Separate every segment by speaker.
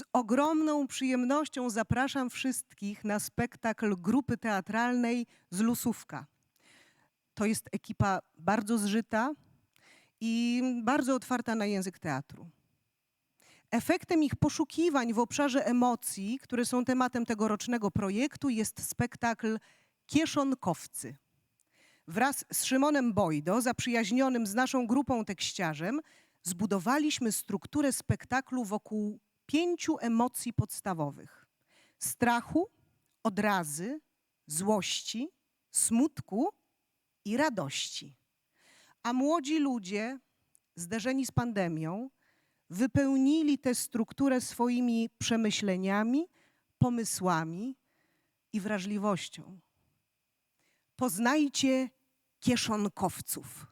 Speaker 1: Z ogromną przyjemnością zapraszam wszystkich na spektakl grupy teatralnej z Lusówka. To jest ekipa bardzo zżyta i bardzo otwarta na język teatru. Efektem ich poszukiwań w obszarze emocji, które są tematem tegorocznego projektu, jest spektakl Kieszonkowcy. Wraz z Szymonem Bojdo, zaprzyjaźnionym z naszą grupą tekściarzem, zbudowaliśmy strukturę spektaklu wokół pięciu emocji podstawowych: strachu, odrazy, złości, smutku i radości. A młodzi ludzie, zderzeni z pandemią, wypełnili tę strukturę swoimi przemyśleniami, pomysłami i wrażliwością. Poznajcie kieszonkowców.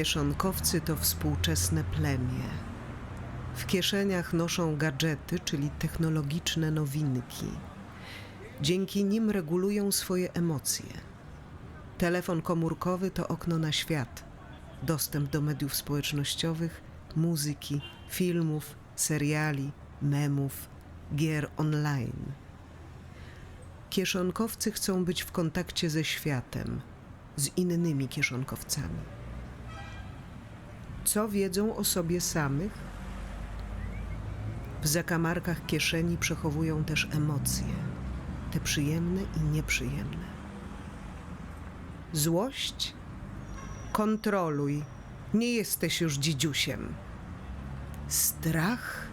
Speaker 2: Kieszonkowcy to współczesne plemię. W kieszeniach noszą gadżety, czyli technologiczne nowinki. Dzięki nim regulują swoje emocje. Telefon komórkowy to okno na świat, dostęp do mediów społecznościowych, muzyki, filmów, seriali, memów, gier online. Kieszonkowcy chcą być w kontakcie ze światem, z innymi kieszonkowcami. Co wiedzą o sobie samych? W zakamarkach kieszeni przechowują też emocje, te przyjemne i nieprzyjemne. Złość? Kontroluj, nie jesteś już dzidziusiem. Strach?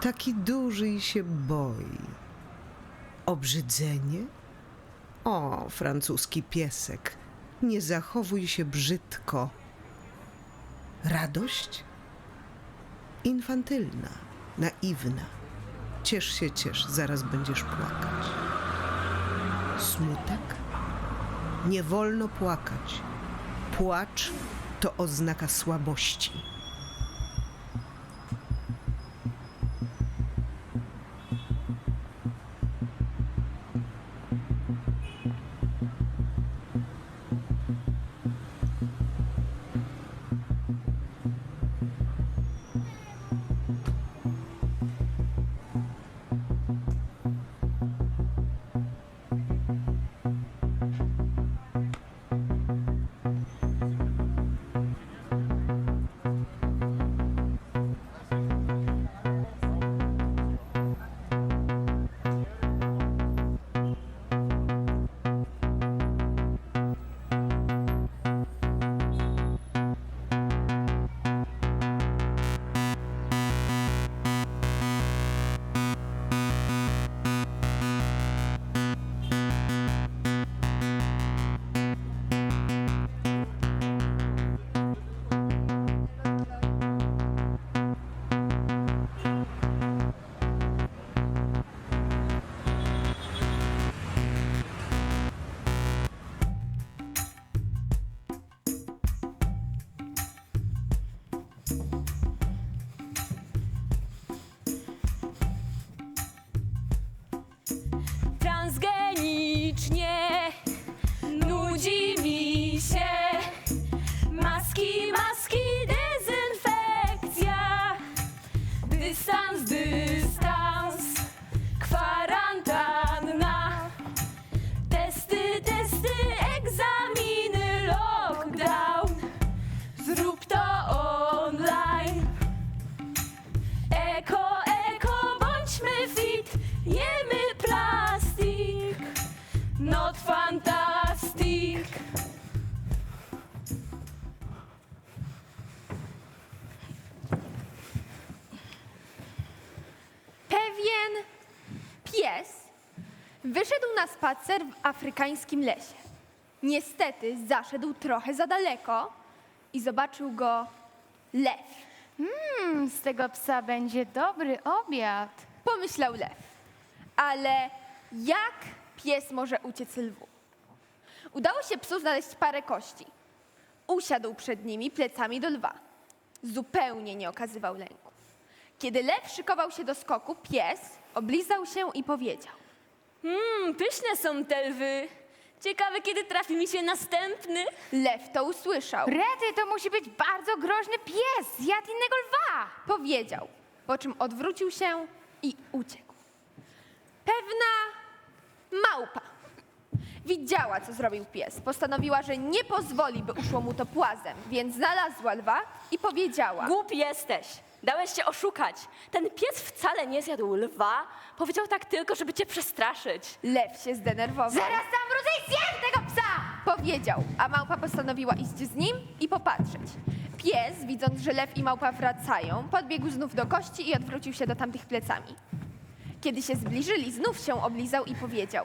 Speaker 2: Taki duży i się boi. Obrzydzenie? O, francuski piesek, nie zachowuj się brzydko. Radość? Infantylna, naiwna. Ciesz się, ciesz, zaraz będziesz płakać. Smutek? Nie wolno płakać. Płacz to oznaka słabości.
Speaker 3: Afrykańskim lesie. Niestety zaszedł trochę za daleko i zobaczył go lew.
Speaker 4: Mm, z tego psa będzie dobry obiad.
Speaker 3: Pomyślał lew. Ale jak pies może uciec lwu? Udało się psu znaleźć parę kości. usiadł przed nimi plecami do lwa. Zupełnie nie okazywał lęku. Kiedy lew szykował się do skoku, pies oblizał się i powiedział.
Speaker 5: Mmm, pyszne są te lwy. Ciekawe, kiedy trafi mi się następny.
Speaker 3: Lew to usłyszał.
Speaker 4: Rety, to musi być bardzo groźny pies. Zjadł innego lwa.
Speaker 3: Powiedział, po czym odwrócił się i uciekł. Pewna małpa widziała, co zrobił pies. Postanowiła, że nie pozwoli, by uszło mu to płazem, więc znalazła lwa i powiedziała.
Speaker 5: Głupi jesteś. Dałeś się oszukać. Ten pies wcale nie zjadł lwa. Powiedział tak tylko, żeby cię przestraszyć.
Speaker 3: Lew się zdenerwował.
Speaker 4: Zaraz zamróżę i zjem tego psa.
Speaker 3: Powiedział, a małpa postanowiła iść z nim i popatrzeć. Pies, widząc, że lew i małpa wracają, podbiegł znów do kości i odwrócił się do tamtych plecami. Kiedy się zbliżyli, znów się oblizał i powiedział.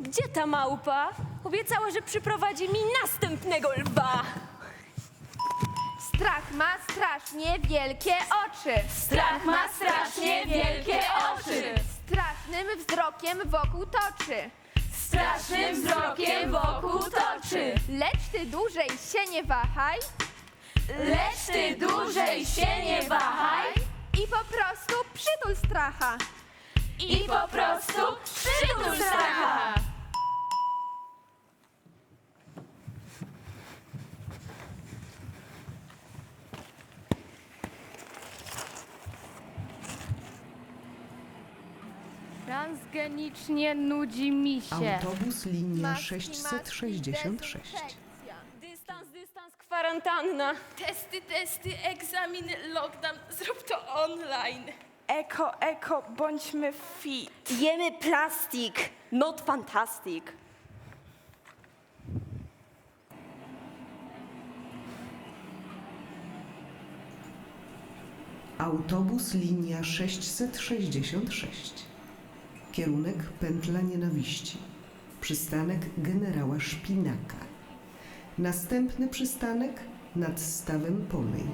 Speaker 5: Gdzie ta małpa? Obiecała, że przyprowadzi mi następnego lwa.
Speaker 3: Strach ma strasznie wielkie oczy.
Speaker 5: Strach ma strasznie wielkie oczy.
Speaker 3: Strasznym wzrokiem wokół toczy.
Speaker 5: Strasznym wzrokiem wokół toczy.
Speaker 3: Lecz ty dłużej się nie wahaj
Speaker 5: Lecz ty dłużej się nie wahaj
Speaker 3: i po prostu przytul stracha.
Speaker 5: i po prostu przytul stracha.
Speaker 4: Transgenicznie nudzi mi się.
Speaker 2: Autobus linia
Speaker 3: Maski,
Speaker 2: 666.
Speaker 3: maski,
Speaker 5: Dystans, dystans, kwarantanna.
Speaker 6: Testy, testy, egzamin, lockdown, zrób to online. Eko, eko, bądźmy fit.
Speaker 5: Jemy plastik, not fantastic.
Speaker 2: Autobus linia 666. Kierunek Pętla Nienawiści. Przystanek generała Szpinaka. Następny przystanek nad stawem Pomyj.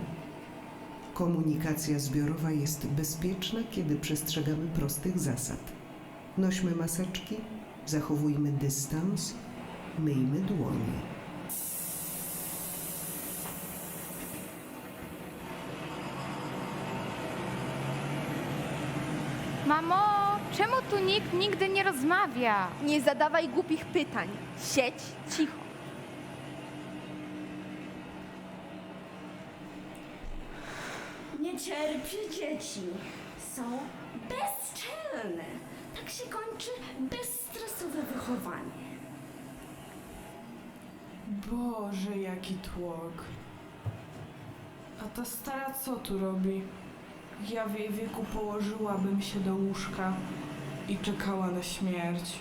Speaker 2: Komunikacja zbiorowa jest bezpieczna, kiedy przestrzegamy prostych zasad. Nośmy maseczki, zachowujmy dystans, myjmy dłonie.
Speaker 4: Mamo, czemu tu nikt nigdy nie rozmawia?
Speaker 3: Nie zadawaj głupich pytań. Siedź cicho.
Speaker 7: Nie cierpię dzieci. Są bezczelne. Tak się kończy bezstresowe wychowanie.
Speaker 8: Boże, jaki tłok. A ta stara co tu robi? Ja w jej wieku położyłabym się do łóżka i czekała na śmierć.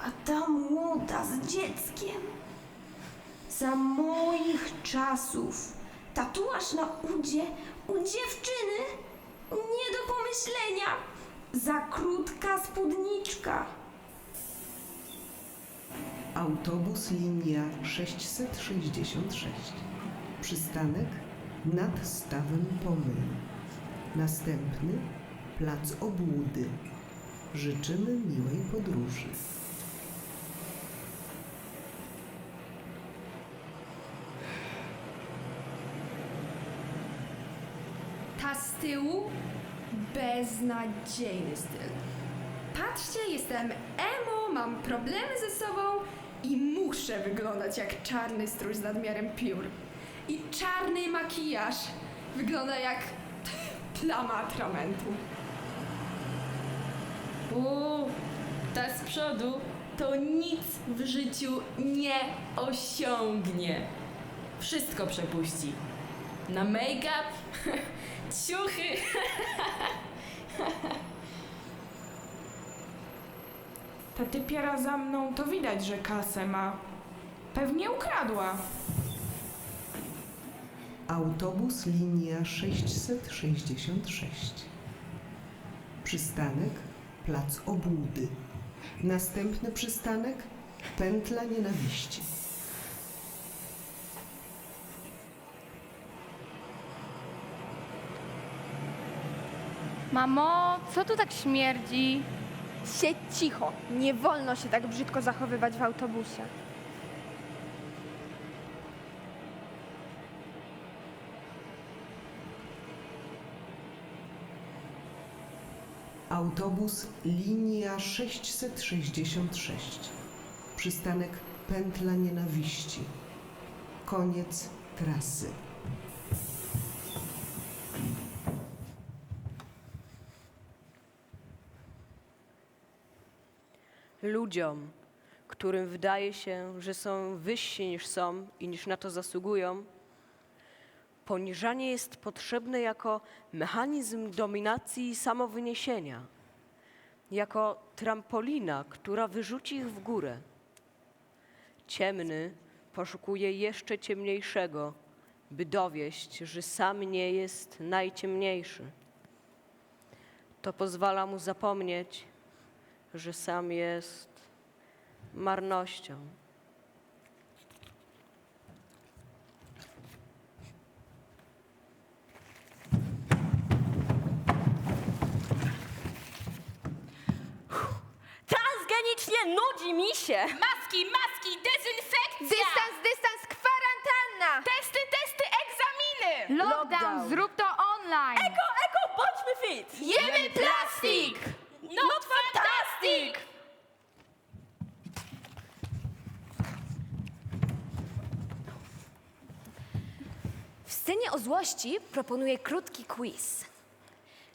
Speaker 7: A ta młoda z dzieckiem. Za moich czasów. Tatuaż na udzie u dziewczyny? Nie do pomyślenia. Za krótka spódniczka.
Speaker 2: Autobus linia 666. Przystanek nad stawem Pomyj. Następny plac obłudy. Życzymy miłej podróży.
Speaker 9: Ta z tyłu beznadziejny styl. Patrzcie, jestem emo, mam problemy ze sobą i muszę wyglądać jak czarny strój z nadmiarem piór. I czarny makijaż wygląda jak plama atramentu.
Speaker 6: Uuu, ta z przodu to nic w życiu nie osiągnie. Wszystko przepuści. Na make-up, ciuchy.
Speaker 8: Ta typiara za mną to widać, że kasę ma. Pewnie ukradła.
Speaker 2: Autobus linia 666. Przystanek plac obłudy. Następny przystanek pętla nienawiści.
Speaker 4: Mamo, co tu tak śmierdzi?
Speaker 3: Siedź cicho. Nie wolno się tak brzydko zachowywać w autobusie.
Speaker 2: Autobus linia 666. Przystanek Pętla Nienawiści. Koniec trasy.
Speaker 10: Ludziom, którym wydaje się, że są wyżsi niż są i niż na to zasługują, poniżanie jest potrzebne jako mechanizm dominacji i samowyniesienia, jako trampolina, która wyrzuci ich w górę. Ciemny poszukuje jeszcze ciemniejszego, by dowieść, że sam nie jest najciemniejszy. To pozwala mu zapomnieć, że sam jest marnością.
Speaker 6: Nudzi mi się.
Speaker 9: Maski, maski, dezynfekcja!
Speaker 3: Dystans, dystans, kwarantanna!
Speaker 9: Testy, testy, egzaminy!
Speaker 4: Lockdown, zrób to online!
Speaker 6: Eko, eko, bądźmy fit.
Speaker 9: Jemy plastik! Not fantastic!
Speaker 5: W scenie o złości proponuję krótki quiz.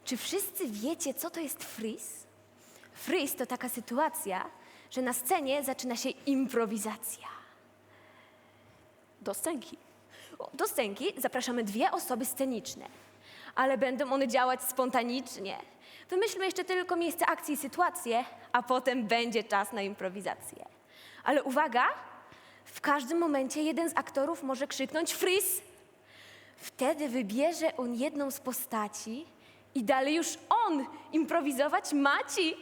Speaker 5: Czy wszyscy wiecie, co to jest freeze? Freeze to taka sytuacja, że na scenie zaczyna się improwizacja. Do scenki. Do scenki zapraszamy dwie osoby sceniczne, ale będą one działać spontanicznie. Wymyślmy jeszcze tylko miejsce akcji i sytuację, a potem będzie czas na improwizację. Ale uwaga, w każdym momencie jeden z aktorów może krzyknąć freeze. Wtedy wybierze on jedną z postaci i dalej już on improwizować maci.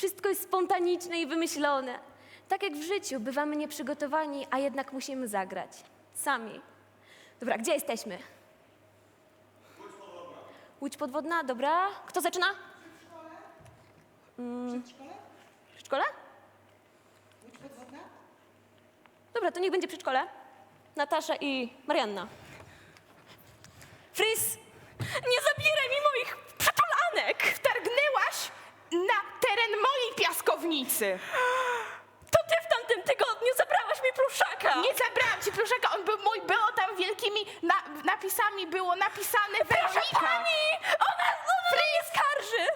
Speaker 5: Wszystko jest spontaniczne i wymyślone. Tak jak w życiu, bywamy nieprzygotowani, a jednak musimy zagrać. Sami. Dobra, gdzie jesteśmy? Łódź podwodna. Łódź podwodna, dobra. Kto zaczyna? Mm. Przedszkole? Przedszkole? Łódź podwodna? Dobra, to niech będzie przedszkole. Natasza i Marianna. Fris, nie zabieraj mi moich przytulanek!
Speaker 9: Wtargnęłaś na teren mojej piaskownicy!
Speaker 6: To ty w tamtym tygodniu zabrałaś mi pluszaka!
Speaker 9: Nie zabrałam ci pluszaka, on był mój, było tam wielkimi na, napisami, było napisane Weronika!
Speaker 6: Pani! Ona, ona mnie skarży!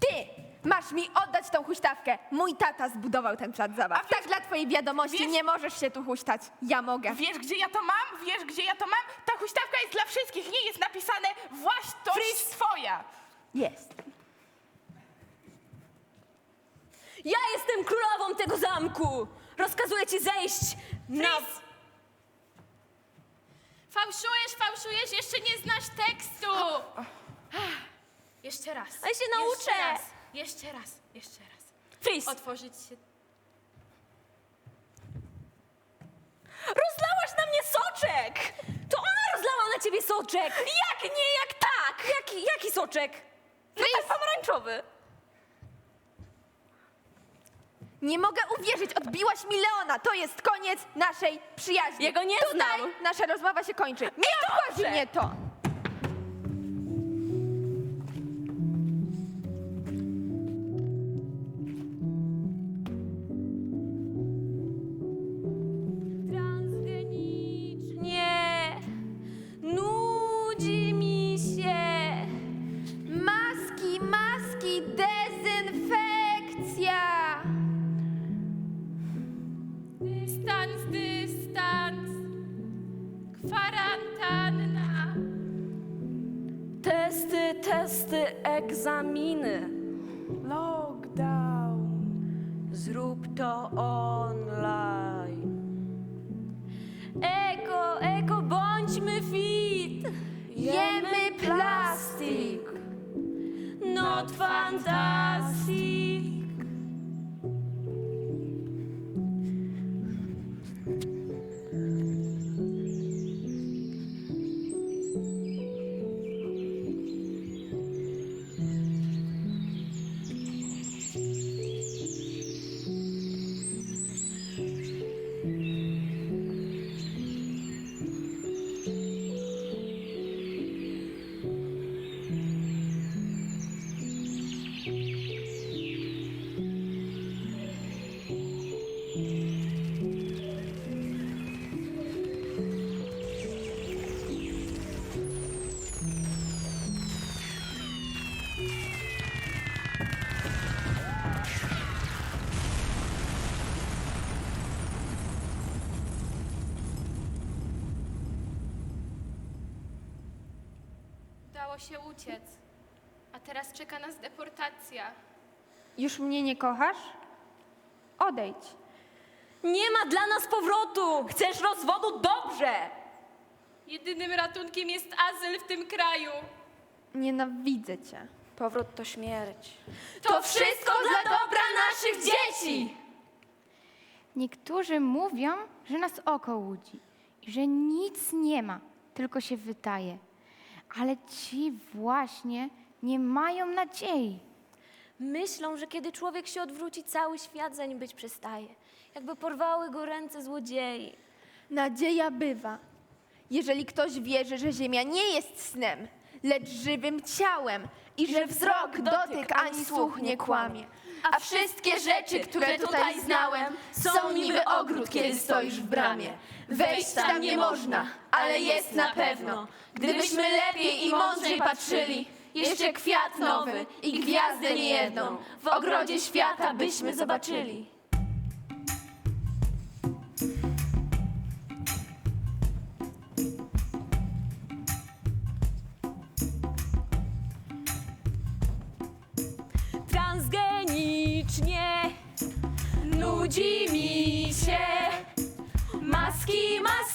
Speaker 3: Ty masz mi oddać tą huśtawkę. Mój tata zbudował ten plac zabaw.
Speaker 9: A wiesz-
Speaker 3: tak dla twojej wiadomości,
Speaker 9: wiesz-
Speaker 3: nie możesz się tu huśtać. Ja mogę.
Speaker 9: Wiesz, gdzie ja to mam? Wiesz, gdzie ja to mam? Ta huśtawka jest dla wszystkich, nie jest napisane własność twoja!
Speaker 3: Jest.
Speaker 6: Ja jestem królową tego zamku! Rozkazuję ci zejść na...
Speaker 9: Fałszujesz, fałszujesz, jeszcze nie znasz tekstu! Jeszcze raz.
Speaker 6: A ja się nauczę!
Speaker 9: Jeszcze raz, jeszcze raz, jeszcze raz.
Speaker 6: Fris,
Speaker 9: Otworzyć się.
Speaker 6: rozlałaś na mnie soczek! To ona rozlała na ciebie soczek! Jak nie, jak tak! Jaki, jaki soczek? No tak pomarańczowy.
Speaker 3: Nie mogę uwierzyć, odbiłaś mi Leona. To jest koniec naszej przyjaźni.
Speaker 6: Jego nie
Speaker 3: Tutaj
Speaker 6: znam.
Speaker 3: nasza rozmowa się kończy. Nie obchodzi mnie to.
Speaker 6: Egzaminy.
Speaker 8: Lockdown.
Speaker 10: Zrób to online.
Speaker 6: Eko, eko, bądźmy fit.
Speaker 3: Jemy plastik.
Speaker 6: Not fantastic.
Speaker 4: Udało się uciec. A teraz czeka nas deportacja.
Speaker 3: Już mnie nie kochasz? Odejdź.
Speaker 5: Nie ma dla nas powrotu! Chcesz rozwodu? Dobrze!
Speaker 6: Jedynym ratunkiem jest azyl w tym kraju.
Speaker 3: Nienawidzę cię.
Speaker 10: Powrót to śmierć.
Speaker 5: To wszystko dla dobra naszych dzieci!
Speaker 4: Niektórzy mówią, że nas oko łudzi i że nic nie ma, tylko się wydaje. Ale ci właśnie nie mają nadziei.
Speaker 11: Myślą, że kiedy człowiek się odwróci, cały świat za nim być przestaje. Jakby porwały go ręce złodziei.
Speaker 3: Nadzieja bywa, jeżeli ktoś wierzy, że Ziemia nie jest snem, lecz żywym ciałem i że wzrok, dotyk ani słuch nie kłamie. A wszystkie rzeczy, które tutaj znałem, są niby ogród, kiedy stoisz w bramie. Wejść tam nie można, ale jest na pewno. Gdybyśmy lepiej i mądrzej patrzyli, jeszcze kwiat nowy i gwiazdę niejedną w ogrodzie świata byśmy zobaczyli.
Speaker 5: Nudzi mi się. Maski, maski,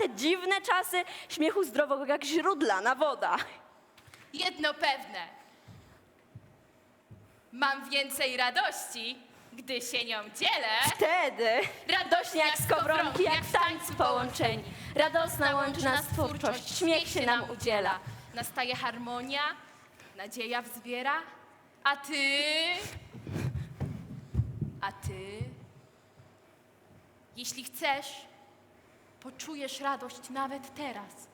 Speaker 5: te dziwne czasy, śmiechu zdrowego jak źródlana woda.
Speaker 6: Jedno pewne. Mam więcej radości, gdy się nią dzielę.
Speaker 5: Wtedy
Speaker 6: Radośnie
Speaker 5: jak skowronki, jak w tańcu połączeni. Radosna łączy nas twórczość, śmiech się nam udziela.
Speaker 6: Nastaje harmonia, nadzieja wzbiera, a ty... A ty... Jeśli chcesz, poczujesz radość nawet teraz.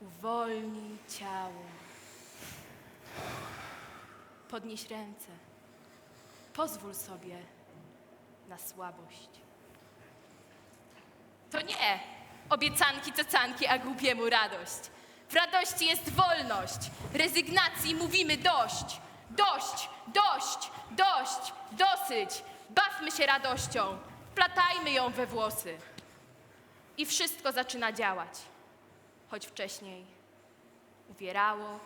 Speaker 6: Uwolnij ciało. Podnieś ręce. Pozwól sobie na słabość. To nie obiecanki, cacanki, a głupiemu radość. W radości jest wolność. Rezygnacji mówimy dość. Dość, dość, dość, dosyć. Bawmy się radością. Platajmy ją we włosy. I wszystko zaczyna działać. Choć wcześniej uwierało,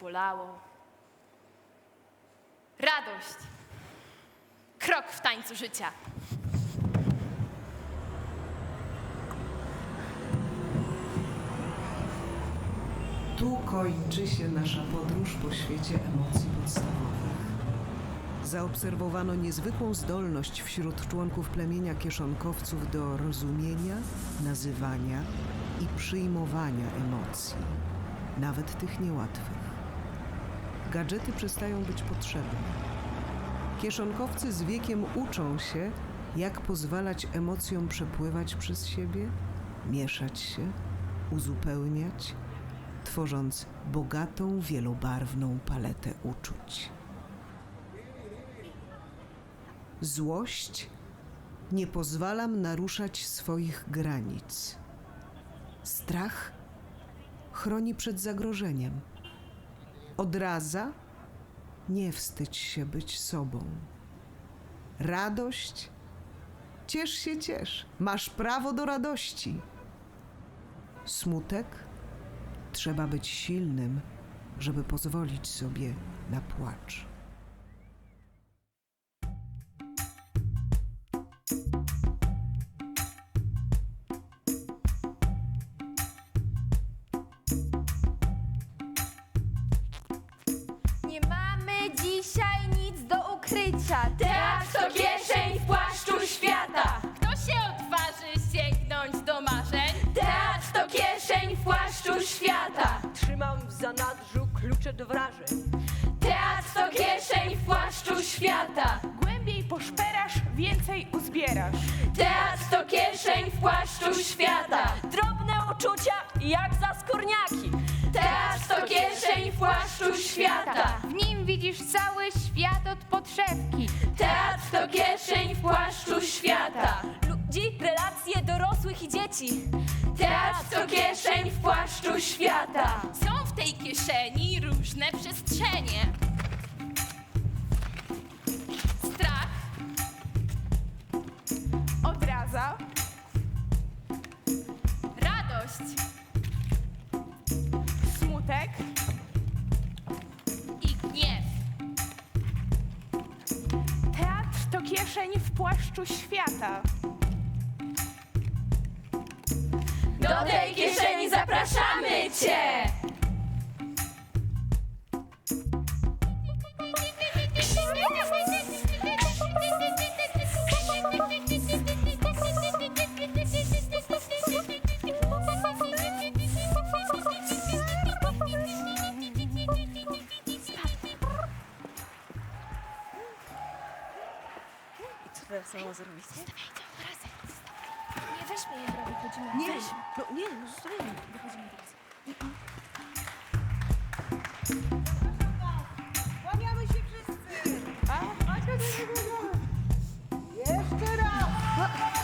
Speaker 6: bolało. Radość. Krok w tańcu życia.
Speaker 2: Tu kończy się nasza podróż po świecie emocji podstawowych. Zaobserwowano niezwykłą zdolność wśród członków plemienia kieszonkowców do rozumienia, nazywania i przyjmowania emocji, nawet tych niełatwych. Gadżety przestają być potrzebne. Kieszonkowcy z wiekiem uczą się, jak pozwalać emocjom przepływać przez siebie, mieszać się, uzupełniać, tworząc bogatą, wielobarwną paletę uczuć. Złość nie pozwalam naruszać swoich granic. Strach chroni przed zagrożeniem. Odraza nie wstydź się być sobą. Radość ciesz się, ciesz. Masz prawo do radości. Smutek Trzeba być silnym, żeby pozwolić sobie na płacz.
Speaker 12: Uczucia jak za skórniaki.
Speaker 11: Teatr to kieszeń w płaszczu świata.
Speaker 4: W nim widzisz cały świat od podszewki.
Speaker 11: Teatr to kieszeń w płaszczu świata.
Speaker 5: Ludzi, relacje dorosłych i dzieci.
Speaker 11: Teatr to kieszeń w płaszczu świata.
Speaker 6: Są w tej kieszeni różne przestrzenie.
Speaker 9: Kieszeń w płaszczu świata.
Speaker 11: Do tej kieszeni zapraszamy Cię!
Speaker 13: 好。